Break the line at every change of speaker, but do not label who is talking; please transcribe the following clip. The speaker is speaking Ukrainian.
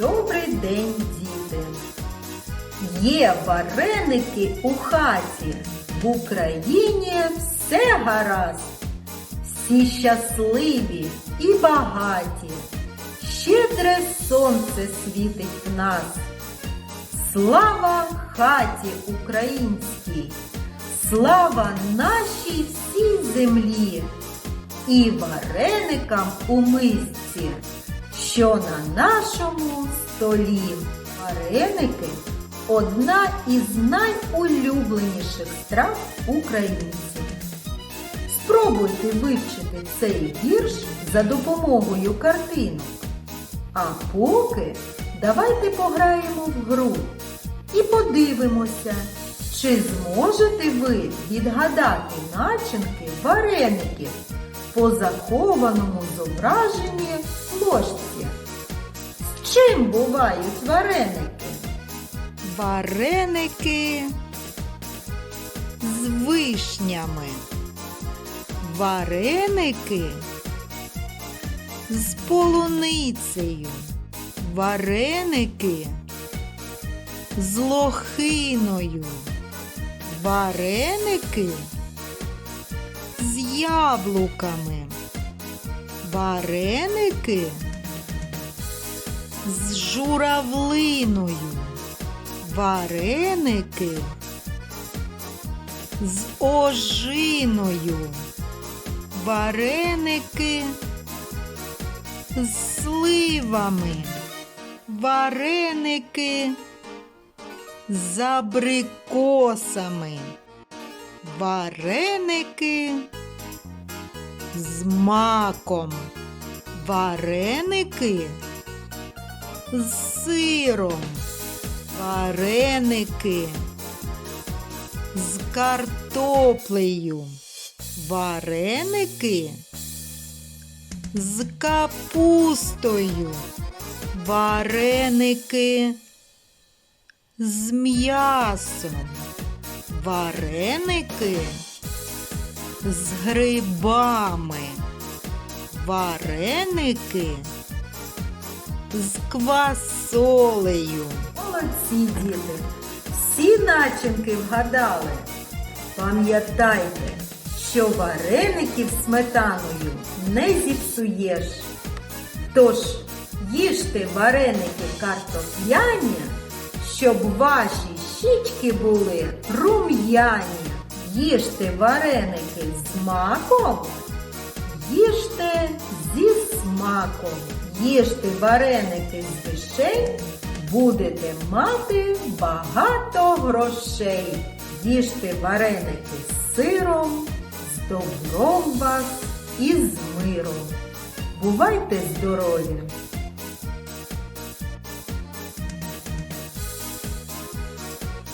добрий день, діти! Є вареники у хаті, в Україні все гаразд, всі щасливі і багаті, щедре сонце світить в нас. Слава хаті українській, слава нашій всій землі. І вареникам у мисці, що на нашому столі. Вареники одна із найулюбленіших страв українців. Спробуйте вивчити цей вірш за допомогою картинок. А поки давайте пограємо в гру і подивимося, чи зможете ви відгадати начинки вареників по захованому зображенні ложці. Чим бувають вареники?
Вареники з вишнями. Вареники з полуницею. Вареники з лохиною. Вареники з яблуками. Вареники з журавлиною. Вареники з ожиною. Вареники з сливами. Вареники з абрикосами. Вареники з маком. Вареники з сиром. Вареники з картоплею. Вареники з капустою. Вареники з м'ясом. Вареники з грибами. Вареники з квасолею.
Молодці діти! Всі начинки вгадали. Пам'ятайте, що вареників сметаною не зіпсуєш. Тож їжте вареники картопляні, щоб ваші щічки були рум'яні. Їжте вареники з маком, їжте зі смаком. Їжте вареники з вишень, будете мати багато грошей. Їжте вареники з сиром, з добром вас і з миром. Бувайте здорові!